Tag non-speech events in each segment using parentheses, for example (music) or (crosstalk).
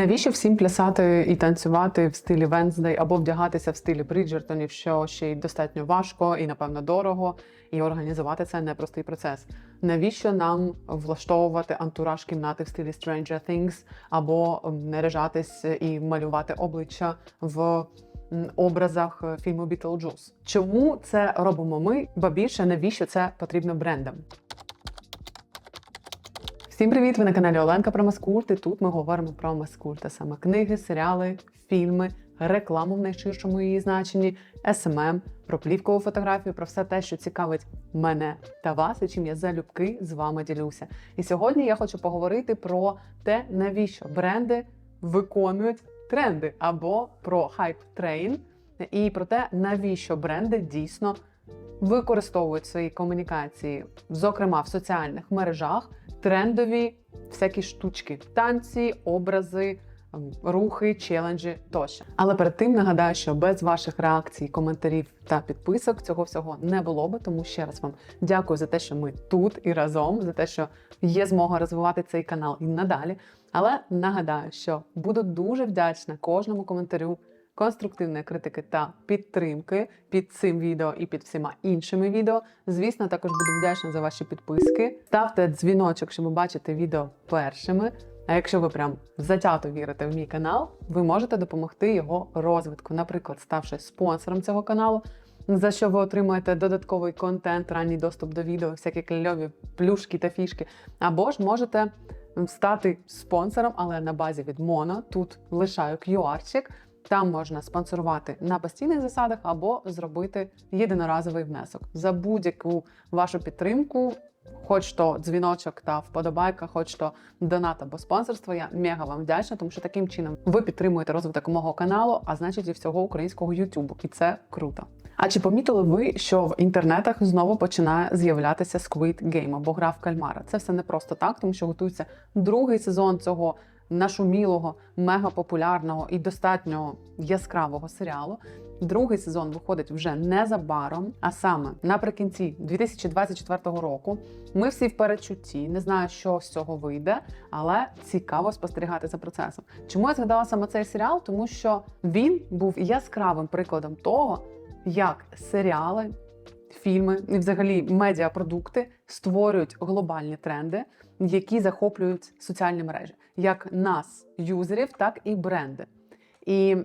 Навіщо всім плясати і танцювати в стилі Венздей або вдягатися в стилі Бріджертонів, що ще й достатньо важко і напевно дорого, і організувати це непростий процес. Навіщо нам влаштовувати антураж кімнати в стилі Stranger Things або наряжатись і малювати обличчя в образах фільму Бітлджус? Чому це робимо ми? Ба більше навіщо це потрібно брендам? Всім привіт! Ви на каналі Оленка про Маскульт. І тут ми говоримо про Маскульт, саме книги, серіали, фільми, рекламу в найширшому її значенні, СММ, про плівкову фотографію, про все те, що цікавить мене та вас, і чим я залюбки з вами ділюся. І сьогодні я хочу поговорити про те, навіщо бренди виконують тренди, або про хайп трейн, і про те, навіщо бренди дійсно використовують в своїй комунікації, зокрема в соціальних мережах, трендові всякі штучки, танці, образи. Рухи, челенджі тощо. Але перед тим нагадаю, що без ваших реакцій, коментарів та підписок цього всього не було би. Тому ще раз вам дякую за те, що ми тут і разом, за те, що є змога розвивати цей канал і надалі. Але нагадаю, що буду дуже вдячна кожному коментарю, конструктивної критики та підтримки під цим відео і під всіма іншими відео. Звісно, також буду вдячна за ваші підписки. Ставте дзвіночок, щоб бачити відео першими. А якщо ви прям затято вірите в мій канал, ви можете допомогти його розвитку, наприклад, ставши спонсором цього каналу, за що ви отримуєте додатковий контент, ранній доступ до відео, всякі кльові плюшки та фішки. Або ж можете стати спонсором, але на базі від Моно. Тут лишаю QR-чик. Там можна спонсорувати на постійних засадах або зробити єдиноразовий внесок за будь-яку вашу підтримку. Хоч то дзвіночок та вподобайка, хоч то донат або спонсорство. Я мега вам вдячна, тому що таким чином ви підтримуєте розвиток мого каналу, а значить і всього українського Ютубу. І це круто. А чи помітили ви, що в інтернетах знову починає з'являтися Squid Game або гра в кальмара? Це все не просто так, тому що готується другий сезон цього нашумілого, мегапопулярного і достатньо яскравого серіалу. Другий сезон виходить вже незабаром, а саме наприкінці 2024 року. Ми всі в передчутті, не знаю, що з цього вийде, але цікаво спостерігати за процесом. Чому я згадала саме цей серіал? Тому що він був яскравим прикладом того, як серіали, фільми і взагалі медіапродукти створюють глобальні тренди, які захоплюють соціальні мережі, як нас, юзерів, так і бренди. І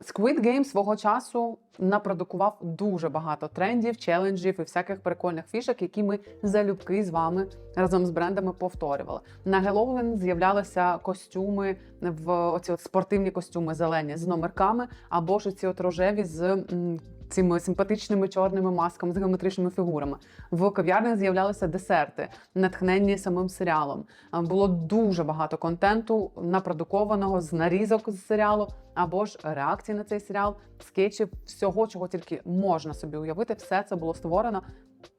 Squid Game свого часу напродукував дуже багато трендів, челенджів і всяких прикольних фішок, які ми залюбки з вами разом з брендами повторювали. На Геловін з'являлися костюми в оці от спортивні костюми зелені з номерками, або ж ці от рожеві з цими симпатичними чорними масками з геометричними фігурами. В кав'ярнях з'являлися десерти, натхненні самим серіалом. Було дуже багато контенту напродукованого з нарізок з серіалу, або ж реакцій на цей серіал, скетчів, всього, чого тільки можна собі уявити. Все це було створено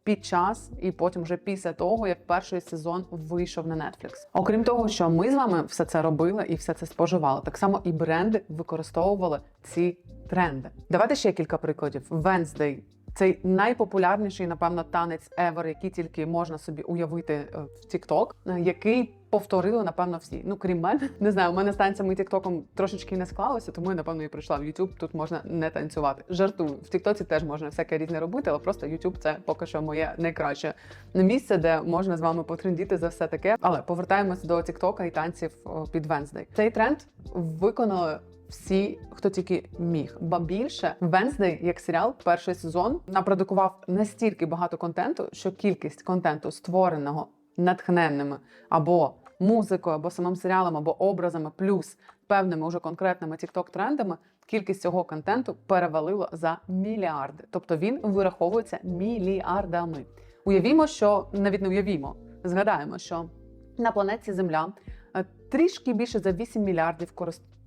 під час і потім вже після того, як перший сезон вийшов на Netflix. Окрім того, що ми з вами все це робили і все це споживали, так само і бренди використовували ці тренди. Давайте ще кілька прикладів. Wednesday – цей найпопулярніший, напевно, танець ever, який тільки можна собі уявити е, в TikTok, е, який повторили, напевно, всі. Ну, крім мене. (laughs) Не знаю, у мене з танцями тіктоком трошечки не склалося, тому я, напевно, і прийшла в YouTube. Тут можна не танцювати. Жартую. В Тіктоці теж можна всяке різне робити, але просто YouTube це поки що моє найкраще місце, де можна з вами потрендіти за все таке. Але повертаємось до Тіктока і танців під Wednesday. Цей тренд виконали всі, хто тільки міг. Ба більше Wednesday, як серіал, перший сезон напродукував настільки багато контенту, що кількість контенту, створеного натхненними або музикою, або самим серіалом, або образами, плюс певними уже конкретними tiktok трендами кількість цього контенту перевалило за мільярди. Тобто він вираховується мільярдами. Уявімо, що навіть не уявімо, згадаємо, що на планеті Земля е, трішки більше за 8 мільярдів.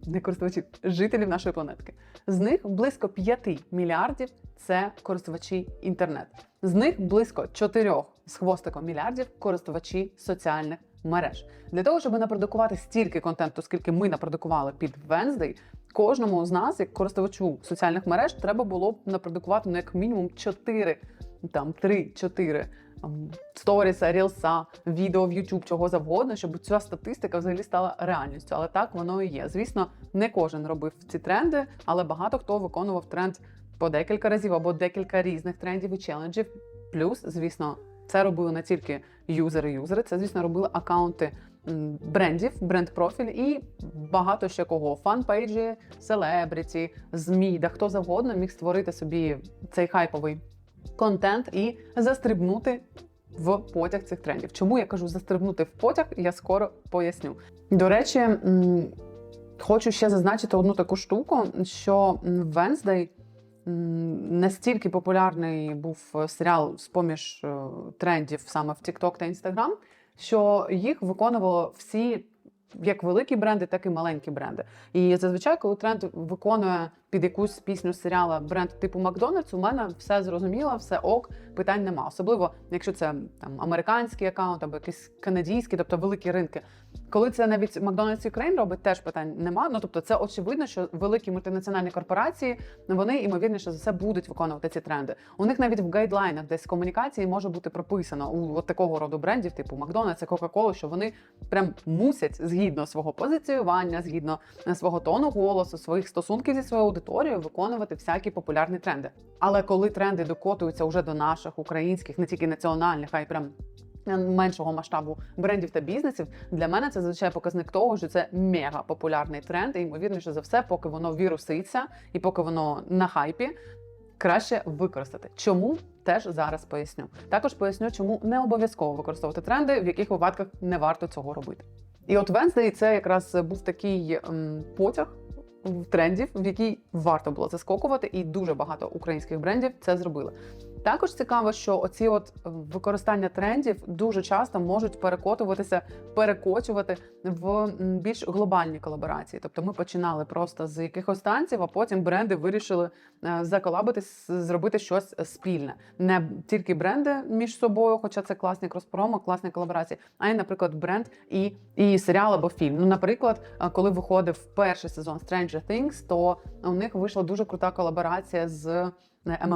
Не користувачів жителів нашої планетки. З них близько 5 мільярдів це користувачі інтернет. З них близько 4 з хвостиком мільярдів користувачі соціальних мереж. Для того, щоб напродукувати стільки контенту, скільки ми напродукували під Wednesday, кожному з нас, як користувачу соціальних мереж, треба було б напродукувати ну, як мінімум 4, там 3-4 там, сторіса, рілса, відео в YouTube, чого завгодно, щоб ця статистика взагалі стала реальністю. Але так воно і є. Звісно, не кожен робив ці тренди, але багато хто виконував тренд по декілька разів або декілька різних трендів і челенджів. Плюс, звісно, це робили не тільки юзери-юзери, це, звісно, робили акаунти брендів, бренд-профіль і багато ще кого. Фан-пейджі, селебріті, ЗМІ, да хто завгодно міг створити собі цей хайповий контент і застрибнути в потяг цих трендів. Чому я кажу застрибнути в потяг, я скоро поясню. До речі, хочу ще зазначити одну таку штуку, що м, настільки популярний був серіал з поміж е, трендів саме в TikTok та Instagram, що їх виконувало всі. Як великі бренди, так і маленькі бренди. І зазвичай, коли тренд виконує під якусь пісню серіала бренд типу Макдональдс, у мене все зрозуміло, все ок, питань нема. Особливо, якщо це там американський аккаунт або якийсь канадський, тобто великі ринки. Коли це навіть Макдональдс Ukraine робить, теж питань нема. Ну тобто, це очевидно, що великі мультинаціональні корпорації вони ймовірніше за все будуть виконувати ці тренди. У них навіть в гайдлайнах десь комунікації може бути прописано у от такого роду брендів, типу Макдональдс і Кока-Кола, що вони прям мусять згідно свого позиціювання, згідно свого тону голосу, своїх стосунків зі своєю аудиторією, виконувати всякі популярні тренди. Але коли тренди докотуються вже до наших українських, не тільки національних, а й прям меншого масштабу брендів та бізнесів, для мене це звичайно показник того, що це мега популярний тренд, і ймовірніше за все, поки воно віруситься і поки воно на хайпі. Краще використати. Чому теж зараз поясню. Також поясню, чому не обов'язково використовувати тренди, в яких випадках не варто цього робити. І от Wednesday це якраз був такий ем, потяг трендів, в якій варто було заскокувати, і дуже багато українських брендів це зробили. Також цікаво, що оці от використання трендів дуже часто можуть перекотуватися, перекочувати в більш глобальні колаборації. Тобто ми починали просто з якихось танців, а потім бренди вирішили е, заколабитись, зробити щось спільне. Не тільки бренди між собою, хоча це класні кроспромо, класні колаборації, а й, наприклад, бренд і, і серіал або фільм. Ну, наприклад, е, коли виходив перший сезон Stranger Things, то у них вийшла дуже крута колаборація з е. А,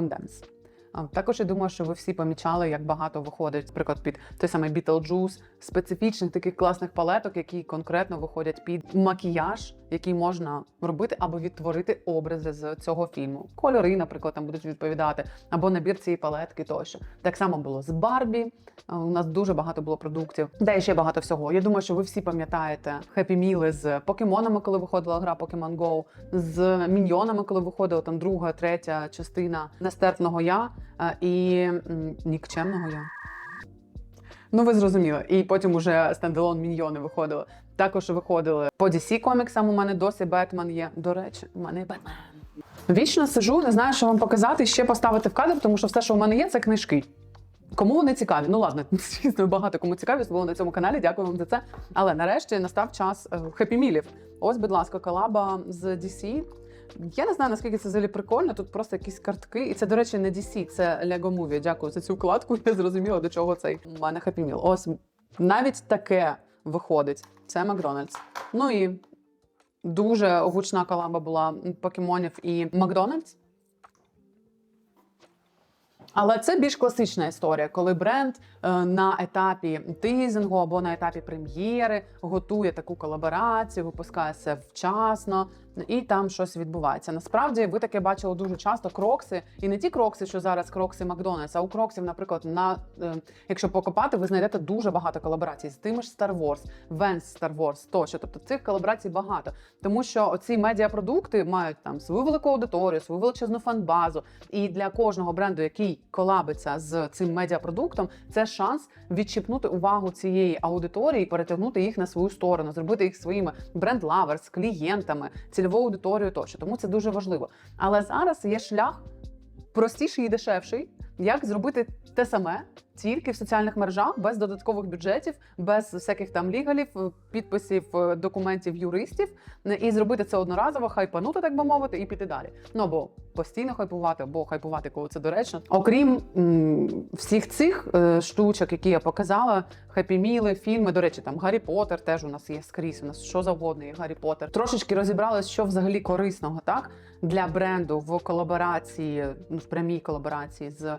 Також я думаю, що ви всі помічали, як багато виходить, наприклад, під той самий Beetlejuice, специфічних таких класних палеток, які конкретно виходять під макіяж, який можна робити або відтворити образи з цього фільму. Кольори, наприклад, там будуть відповідати, або набір цієї палетки тощо. Так само було з Барбі. У нас дуже багато було продуктів, де ще багато всього. Я думаю, що ви всі пам'ятаєте хеппі міли з покемонами, коли виходила гра Pokemon Go, з міньйонами, коли виходила там друга, третя частина нестерпного я і нікчемного я. Ну, ви зрозуміли. І потім уже стендалон міньйони виходили. Також виходили по DC коміксам. У мене досі Бетмен є. До речі, у мене є Бетмен. Вічно сижу, не знаю, що вам показати, ще поставити в кадр, тому що все, що у мене є, це книжки. Кому вони цікаві? Ну ладно, (laughs) звісно, багато кому цікаві було на цьому каналі. Дякую вам за це. Але нарешті настав час хеппі-мілів. Ось, будь ласка, колаба з DC. Я не знаю, наскільки це взагалі прикольно. Тут просто якісь картки. І це, до речі, не DC, це Lego Movie. Дякую за цю вкладку. (laughs) Я зрозуміла, до чого цей у мене Meal. Ось навіть таке виходить. Це Макдональдс. Ну і дуже гучна колаба була покемонів і Макдональдс. Але це більш класична історія, коли бренд е, на етапі тизингу або на етапі прем'єри готує таку колаборацію, випускає це вчасно, і там щось відбувається. Насправді ви таке бачили дуже часто крокси, і не ті крокси, що зараз крокси Макдональдс, а у кроксів, наприклад, на е, якщо покопати, ви знайдете дуже багато колаборацій з тими ж Star Wars, Vans Star Wars, тощо. Тобто цих колаборацій багато, тому що оці медіапродукти мають там свою велику аудиторію, свою величезну фан-базу. І для кожного бренду, який колабиться з цим медіапродуктом, це шанс відчіпнути увагу цієї аудиторії, перетягнути їх на свою сторону, зробити їх своїми бренд-лаверс, клієнтами, цільовою аудиторію тощо. Тому це дуже важливо. Але зараз є шлях простіший і дешевший, як зробити те саме. Тільки в соціальних мережах без додаткових бюджетів, без всяких там лігалів, підписів, е, документів юристів, е, і зробити це одноразово, хайпанути, так би мовити, і піти далі. Ну або постійно хайпувати, або хайпувати, коли це доречно. Окрім м, всіх цих е, штучок, які я показала, хеппі-міли, фільми. До речі, там Гаррі Поттер теж у нас є скрізь. У нас що завгодно є Гаррі Поттер. Трошечки розібралися, що взагалі корисного так для бренду в колаборації, ну, в прямій колаборації з е,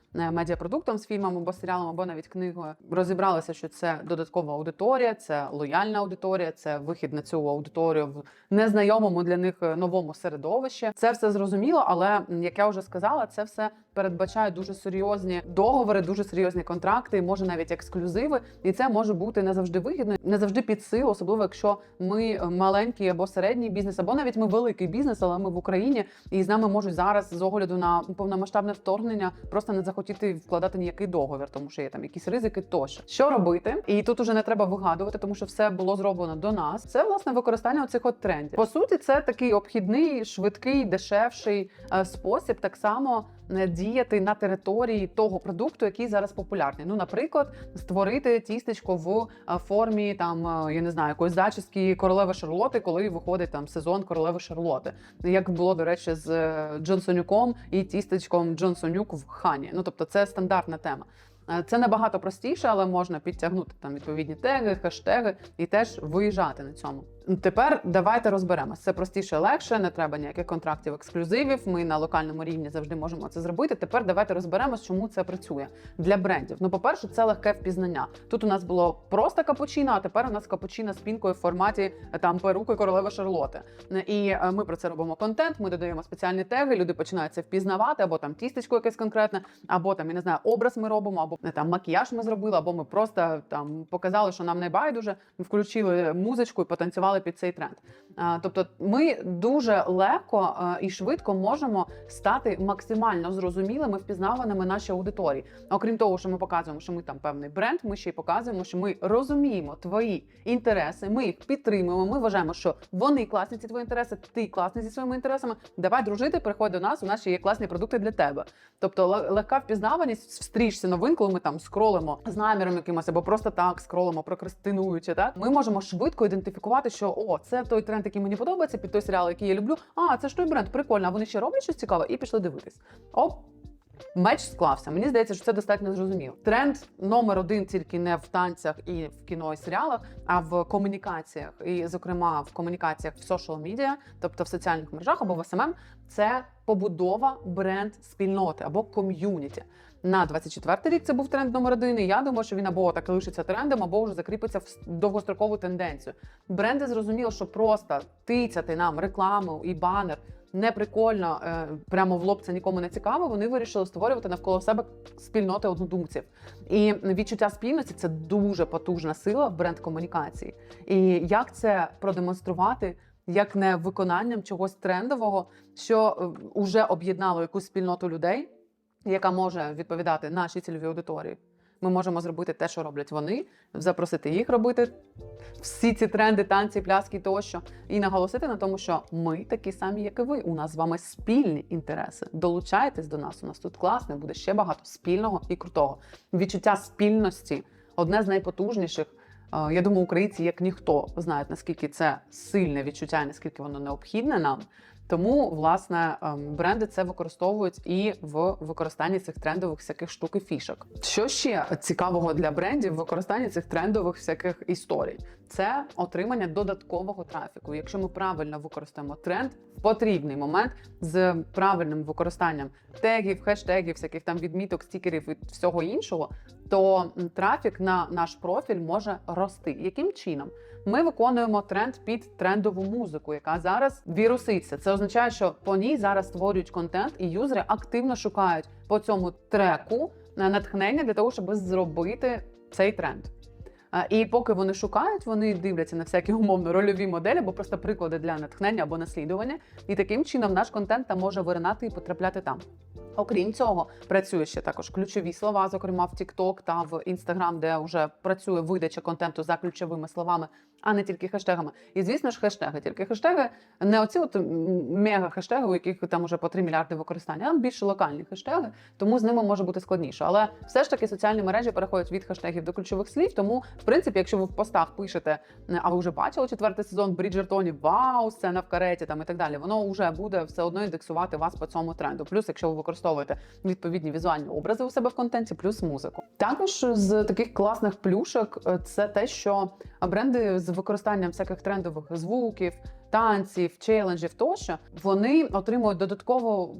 медіапродуктом з фільмом або серіалом, або навіть книгою, розібралися, що це додаткова аудиторія, це лояльна аудиторія, це вихід на цю аудиторію в незнайомому для них е, новому середовищі. Це все зрозуміло, але як я вже сказала, це все передбачає дуже серйозні договори, дуже серйозні контракти, може навіть ексклюзиви, і це може бути не завжди вигідно, не завжди під силу, особливо якщо ми е, маленький або середній бізнес, або навіть ми великий бізнес, але ми в Україні, і з нами можуть зараз з огляду на повномасштабне вторгнення просто не захотіти вкладати ніякий договір, тому що є там якісь ризики тощо. Що робити? І тут уже не треба вигадувати, тому що все було зроблено до нас. Це власне використання оцих от трендів. По суті, це такий обхідний, швидкий, дешевший е, спосіб так само діяти на території того продукту, який зараз популярний. Ну, наприклад, створити тістечко в е, формі там е, я не знаю, якоїсь зачіски королеви Шарлоти, коли виходить там сезон королеви Шарлоти. Як було до речі, з е, Джонсонюком і тістечком Джонсонюк в хані. Ну тобто, це стандартна тема. Це набагато простіше, але можна підтягнути там відповідні теги, хештеги і теж виїжджати на цьому. Тепер давайте розберемось. Це простіше, легше, не треба ніяких контрактів, ексклюзивів. Ми на локальному рівні завжди можемо це зробити. Тепер давайте розберемось, чому це працює для брендів. Ну, по-перше, це легке впізнання. Тут у нас було просто капучино, а тепер у нас капучино з пінкою в форматі е, там перуки королеви Шарлоти. І е, ми про це робимо контент. Ми додаємо спеціальні теги. Люди починають це впізнавати, або там тістечко якесь конкретне, або там я не знаю, образ ми робимо, або не там макіяж ми зробили, або ми просто там показали, що нам не байдуже, включили музичку і потанцювали під цей тренд. Тобто, ми дуже легко і швидко можемо стати максимально зрозумілими, впізнаваними нашій аудиторії. Окрім того, що ми показуємо, що ми там певний бренд, ми ще й показуємо, що ми розуміємо твої інтереси, ми їх підтримуємо. Ми вважаємо, що вони класні ці твої інтереси, ти класний зі своїми інтересами. Давай дружити, приходь до нас. У нас ще є класні продукти для тебе. Тобто легка впізнаваність, встрічся новин, коли ми там скролимо з наміром якимось або просто так скролимо, прокрастинуючи. Так ми можемо швидко ідентифікувати, що о, це той тренд, який мені подобається, під той серіал, який я люблю. А це ж той бренд, прикольно. А вони ще роблять щось цікаве, і пішли дивитись. Оп. Меч склався. Мені здається, що це достатньо зрозуміло. Тренд номер один тільки не в танцях і в кіно і серіалах, а в комунікаціях, і, зокрема, в комунікаціях в social медіа, тобто в соціальних мережах або в СММ, це побудова бренд спільноти або ком'юніті. На 24-й рік це був тренд номер один. І я думаю, що він або так лишиться трендом, або вже закріпиться в довгострокову тенденцію. Бренди зрозуміли, що просто тицяти нам рекламу і банер не прикольно, е, прямо в лоб це нікому не цікаво. Вони вирішили створювати навколо себе спільноти однодумців. І відчуття спільності це дуже потужна сила в бренд-комунікації. І як це продемонструвати? Як не виконанням чогось трендового, що вже об'єднало якусь спільноту людей, яка може відповідати нашій цільовій аудиторії. Ми можемо зробити те, що роблять вони, запросити їх робити всі ці тренди, танці, пляски тощо, і наголосити на тому, що ми такі самі, як і ви. У нас з вами спільні інтереси. Долучайтесь до нас. У нас тут класно, буде ще багато спільного і крутого. Відчуття спільності одне з найпотужніших. Я думаю, українці, як ніхто, знають наскільки це сильне відчуття, наскільки воно необхідне нам. Тому, власне, ем, бренди це використовують і в використанні цих трендових всяких штук і фішок. Що ще цікавого для брендів в використанні цих трендових всяких історій? Це отримання додаткового трафіку. Якщо ми правильно використаємо тренд в потрібний момент з правильним використанням тегів, хештегів, всяких там відміток, стікерів і всього іншого, то трафік на наш профіль може рости. Яким чином? Ми виконуємо тренд під трендову музику, яка зараз віруситься. Це означає, що по ній зараз створюють контент, і юзери активно шукають по цьому треку е, натхнення для того, щоб зробити цей тренд. І поки вони шукають, вони дивляться на всякі умовно рольові моделі, або просто приклади для натхнення або наслідування. І таким чином наш контент там може виринати і потрапляти там. Окрім цього, працює ще також ключові слова, зокрема в TikTok та в Instagram, де вже працює видача контенту за ключовими словами, а не тільки хештегами. І звісно ж, хештеги. Тільки хештеги не оці от мега хештеги, у яких там уже по 3 мільярди використання, а більше локальні хештеги, тому з ними може бути складніше. Але все ж таки соціальні мережі переходять від хештегів до ключових слів. Тому, в принципі, якщо ви в постах пишете, а ви вже бачили четвертий сезон Бріджертоні, вау, сцена в кареті там і так далі, воно вже буде все одно індексувати вас по цьому тренду. Плюс, якщо ви використовуєте відповідні візуальні образи у себе в контенті, плюс музику. Також з таких класних плюшок е, це те, що бренди з використанням всяких трендових звуків, танців, челенджів тощо вони отримують додатково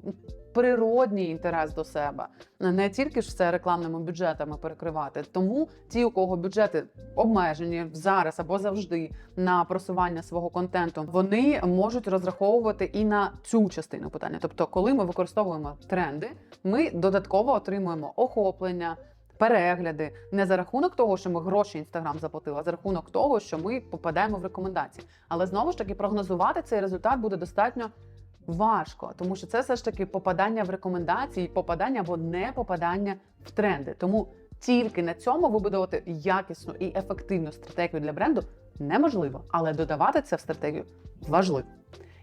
природній інтерес до себе, не тільки ж все рекламними бюджетами перекривати. Тому ті, у кого бюджети обмежені зараз або завжди на просування свого контенту, вони можуть розраховувати і на цю частину питання. Тобто, коли ми використовуємо тренди, ми додатково отримуємо охоплення. Перегляди не за рахунок того, що ми гроші інстаграм заплатили, а за рахунок того, що ми попадаємо в рекомендації. Але знову ж таки прогнозувати цей результат буде достатньо важко, тому що це все ж таки попадання в рекомендації, попадання або не попадання в тренди. Тому тільки на цьому вибудувати якісну і ефективну стратегію для бренду неможливо, але додавати це в стратегію важливо.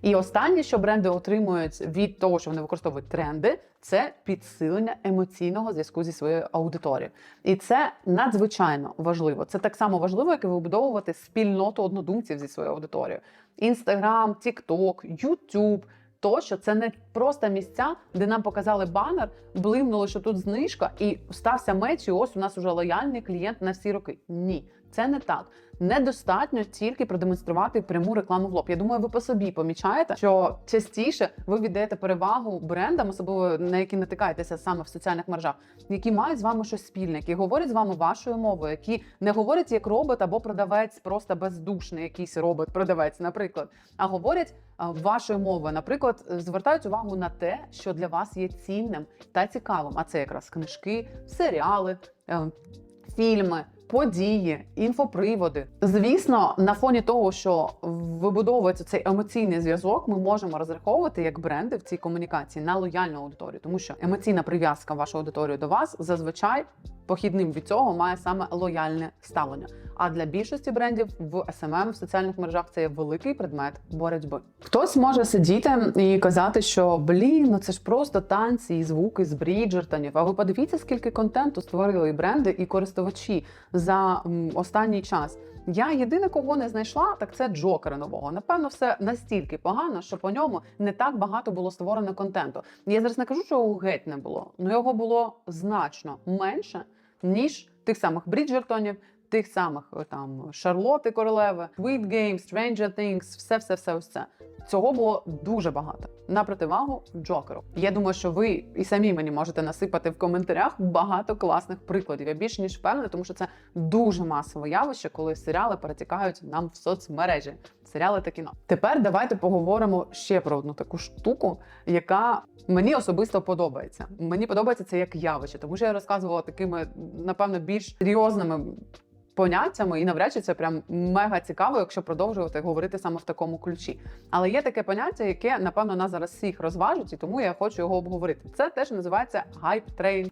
І останнє, що бренди отримують від того, що вони використовують тренди, це підсилення емоційного зв'язку зі своєю аудиторією. І це надзвичайно важливо. Це так само важливо, як і вибудовувати спільноту однодумців зі своєю аудиторією. Інстаграм, Тікток, Ютуб. Тощо це не просто місця, де нам показали банер, блимнуло, що тут знижка, і стався меч, і ось у нас уже лояльний клієнт на всі роки. Ні, це не так. Недостатньо тільки продемонструвати пряму рекламу в лоб. Я думаю, ви по собі помічаєте, що частіше ви віддаєте перевагу брендам, особливо на які натикаєтеся саме в соціальних мережах, які мають з вами щось спільне, які говорять з вами вашою мовою, які не говорять як робот або продавець, просто бездушний якийсь робот-продавець, наприклад, а говорять вашою мовою. Наприклад, звертають увагу на те, що для вас є цінним та цікавим. А це якраз книжки, серіали, е, фільми. Події, інфоприводи. Звісно, на фоні того, що вибудовується цей емоційний зв'язок, ми можемо розраховувати як бренди в цій комунікації на лояльну аудиторію, тому що емоційна прив'язка вашої аудиторії до вас зазвичай похідним від цього має саме лояльне ставлення. А для більшості брендів в SMM, в соціальних мережах це є великий предмет боротьби. Хтось може сидіти і казати, що блін, ну це ж просто танці і звуки з Бріджертонів. А ви подивіться, скільки контенту створили бренди і користувачі за останній час. Я єдине, кого не знайшла, так це Джокера нового. Напевно, все настільки погано, що по ньому не так багато було створено контенту. Я зараз не кажу, що його геть не було, але його було значно менше, ніж тих самих Бріджертонів, тих самих е, там Шарлоти Королеви, Sweet Games, Stranger Things, все, все, все, ось це. Цього було дуже багато на противагу Джокеру. Я думаю, що ви і самі мені можете насипати в коментарях багато класних прикладів. Я більш ніж впевнена, тому що це дуже масове явище, коли серіали перетікають нам в соцмережі. Серіали та кіно. Тепер давайте поговоримо ще про одну таку штуку, яка мені особисто подобається. Мені подобається це як явище, тому що я розказувала такими, напевно, більш серйозними поняттями, і навряд чи це прям мега цікаво, якщо продовжувати говорити саме в такому ключі. Але є таке поняття, яке напевно нас зараз всіх розважить, і тому я хочу його обговорити. Це теж називається хайп трейн.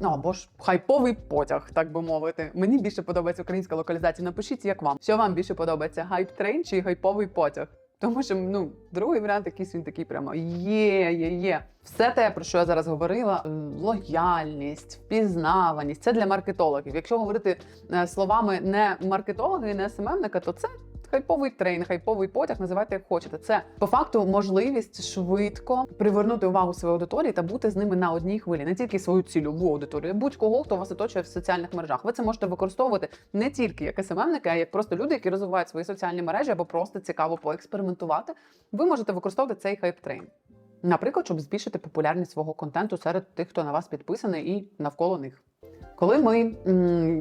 Ну або ж хайповий потяг, так би мовити. Мені більше подобається українська локалізація. Напишіть, як вам. Що вам більше подобається? Хайп трейн чи хайповий потяг? Тому що ну другий варіант якийсь він такий прямо є, є, є. Все те, про що я зараз говорила: лояльність, впізнаваність це для маркетологів. Якщо говорити е, словами не маркетолога і не СММника, то це хайповий трейн, хайповий потяг, називайте як хочете. Це по факту можливість швидко привернути увагу своєї аудиторії та бути з ними на одній хвилі, не тільки свою цільову аудиторію, будь-кого, хто вас оточує в соціальних мережах. Ви це можете використовувати не тільки як СММники, а як просто люди, які розвивають свої соціальні мережі або просто цікаво поекспериментувати. Ви можете використовувати цей хайп трейн. Наприклад, щоб збільшити популярність свого контенту серед тих, хто на вас підписаний, і навколо них. Коли ми,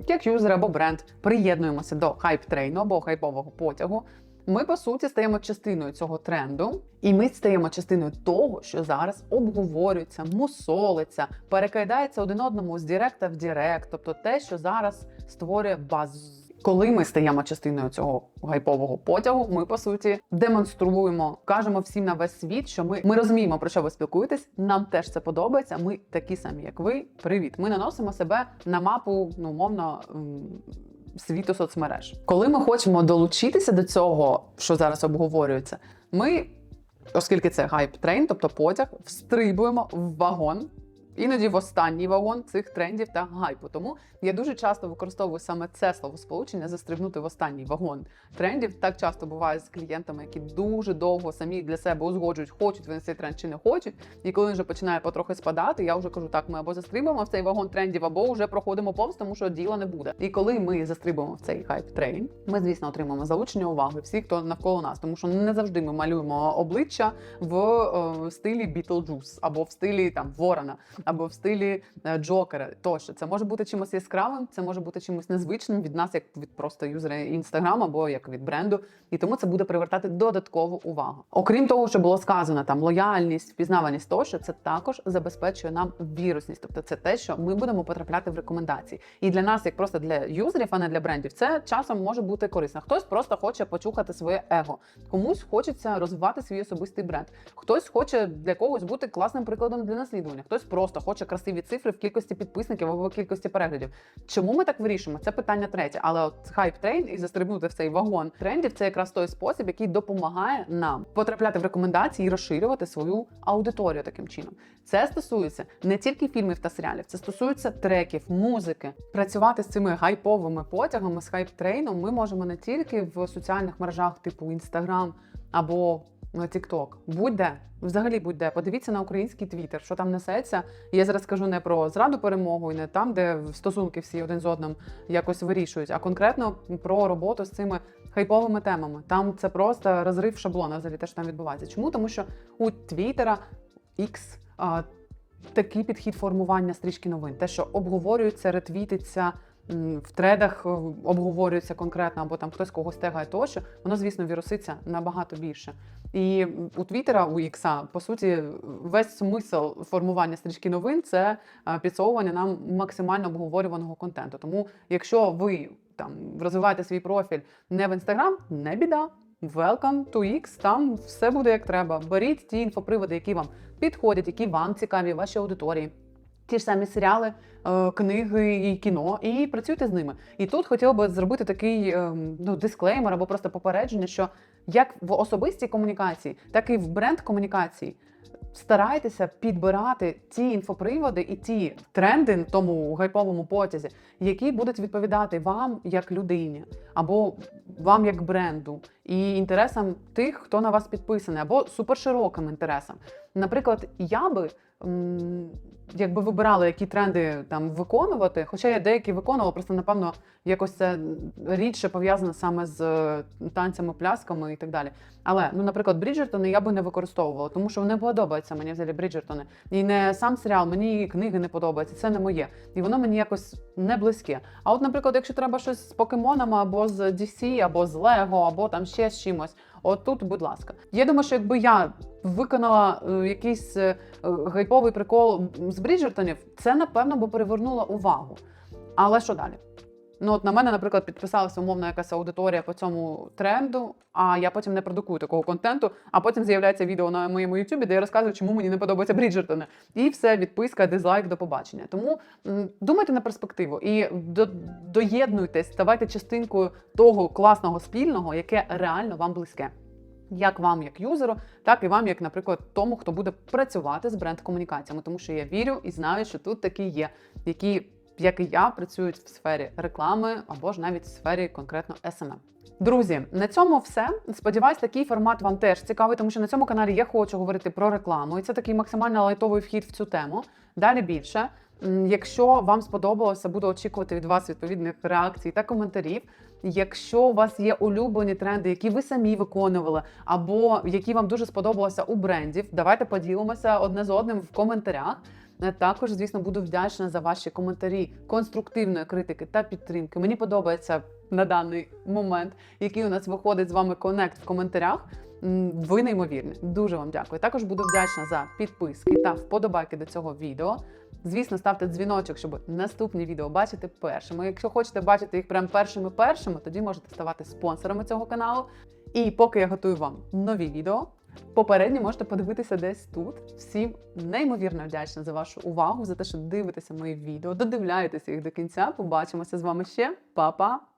як юзер або бренд, приєднуємося до хайп-трейну або хайпового потягу, ми по суті стаємо частиною цього тренду, і ми стаємо частиною того, що зараз обговорюється, мусолиться, перекидається один одному з директа в директ, тобто те, що зараз створює базу. Коли ми стаємо частиною цього гайпового потягу, ми по суті демонструємо, кажемо всім на весь світ, що ми, ми розуміємо, про що ви спілкуєтесь. Нам теж це подобається. Ми такі самі, як ви. Привіт! Ми наносимо себе на мапу, ну умовно. Світу соцмереж, коли ми хочемо долучитися до цього, що зараз обговорюється, ми, оскільки це хайп трейн, тобто потяг, встрибуємо в вагон іноді в останній вагон цих трендів та гайпу. Тому я дуже часто використовую саме це словосполучення застрибнути в останній вагон трендів. Так часто буває з клієнтами, які дуже довго самі для себе узгоджують, хочуть вони цей тренд чи не хочуть. І коли він вже починає потрохи спадати, я вже кажу, так ми або застрибуємо в цей вагон трендів, або вже проходимо повз, тому що діла не буде. І коли ми застрибуємо в цей хайп трейн, ми звісно отримаємо залучення уваги всіх, хто навколо нас, тому що не завжди ми малюємо обличчя в е, стилі Бітлджус або в стилі там Ворона, або в стилі е, Джокера. Тощо це може бути чимось яскравим, це може бути чимось незвичним від нас, як від просто юзера інстаграм або як від бренду. І тому це буде привертати додаткову увагу. Окрім того, що було сказано, там лояльність, впізнаваність тощо, це також забезпечує нам вірусність. Тобто це те, що ми будемо потрапляти в рекомендації. І для нас, як просто для юзерів, а не для брендів, це часом може бути корисно. Хтось просто хоче почухати своє его, комусь хочеться розвивати свій особистий бренд. Хтось хоче для когось бути класним прикладом для наслідування. Хтось просто хоче красиві цифри в кількості підписників або в кількості переглядів. Чому ми так вирішуємо? Це питання третє. Але от хайп трейн і застрибнути в цей вагон трендів це якраз той спосіб, який допомагає нам потрапляти в рекомендації і розширювати свою аудиторію таким чином. Це стосується не тільки фільмів та серіалів, це стосується треків, музики. Працювати з цими гайповими потягами з хайп-трейном ми можемо не тільки в соціальних мережах, типу Instagram або TikTok. Будь-де, взагалі будь-де. Подивіться на український твіттер, що там несеться. Я зараз кажу не про зраду перемогу і не там, де стосунки всі один з одним якось вирішують, а конкретно про роботу з цими хайповими темами. Там це просто розрив шаблона, взагалі те, що там відбувається. Чому? Тому що у Твіттера X а, такий підхід формування стрічки новин, те, що обговорюється, ретвітиться. В тредах е, обговорюється конкретно, або там хтось когось тегає тощо, воно, звісно, віруситься набагато більше. І у Твіттера, у Ікса, по суті, весь смисл формування стрічки новин це е, підсовування нам максимально обговорюваного контенту. Тому, якщо ви там розвиваєте свій профіль не в інстаграм, не біда. Welcome to X, там все буде як треба. Беріть ті інфоприводи, які вам підходять, які вам цікаві, вашій аудиторії. Ті ж самі серіали, е, книги і кіно, і працюйте з ними. І тут хотіла би зробити такий е, ну, дисклеймер або просто попередження, що як в особистій комунікації, так і в бренд комунікації старайтеся підбирати ті інфоприводи і ті тренди в тому гайповому потязі, які будуть відповідати вам як людині, або вам як бренду, і інтересам тих, хто на вас підписаний, або супершироким інтересам. Наприклад, я би. Якби вибирала, які тренди там виконувати, хоча я деякі виконувала, просто напевно якось це рідше пов'язано саме з е, танцями, плясками і так далі. Але ну, наприклад, Бріджертони я би не використовувала, тому що не подобаються мені взагалі Бріджертони. І не сам серіал, мені книги не подобаються. Це не моє. І воно мені якось не близьке. А от, наприклад, якщо треба щось з покемонами або з DC, або з Лего, або там ще з чимось. Отут, будь ласка. Я думаю, що якби я виконала е, якийсь е, гайповий прикол з Бріджертонів, це напевно би привернуло увагу. Але що далі? Ну, от на мене, наприклад, підписалася умовно якась аудиторія по цьому тренду, а я потім не продукую такого контенту, а потім з'являється відео на моєму Ютубі, де я розказую, чому мені не подобаються Бріджертони. І все, відписка, дизлайк, до побачення. Тому думайте на перспективу і до, доєднуйтесь, ставайте частинкою того класного спільного, яке реально вам близьке. Як вам, як юзеру, так і вам, як, наприклад, тому, хто буде працювати з бренд-комунікаціями, тому що я вірю і знаю, що тут такі є, які, як і я, працюють в сфері реклами або ж навіть в сфері конкретно SMM. Друзі, на цьому все. Сподіваюсь, такий формат вам теж цікавий, тому що на цьому каналі я хочу говорити про рекламу, і це такий максимально лайтовий вхід в цю тему. Далі більше. Якщо вам сподобалося, буду очікувати від вас відповідних реакцій та коментарів. Якщо у вас є улюблені тренди, які ви самі виконували, або які вам дуже сподобалося у брендів, давайте поділимося одне з одним в коментарях. Е, Також, звісно, буду вдячна за ваші коментарі конструктивної критики та підтримки. Мені подобається на даний момент, який у нас виходить з вами конект в коментарях. Ви неймовірні. Дуже вам дякую. Також буду вдячна за підписки та вподобайки до цього відео. Звісно, ставте дзвіночок, щоб наступні відео бачити першими. Якщо хочете бачити їх прям першими першими, тоді можете ставати спонсорами цього каналу. І поки я готую вам нові відео, попередні можете подивитися десь тут. Всім неймовірно вдячна за вашу увагу, за те, що дивитеся мої відео, додивляєтеся їх до кінця. Побачимося з вами ще. Па-па!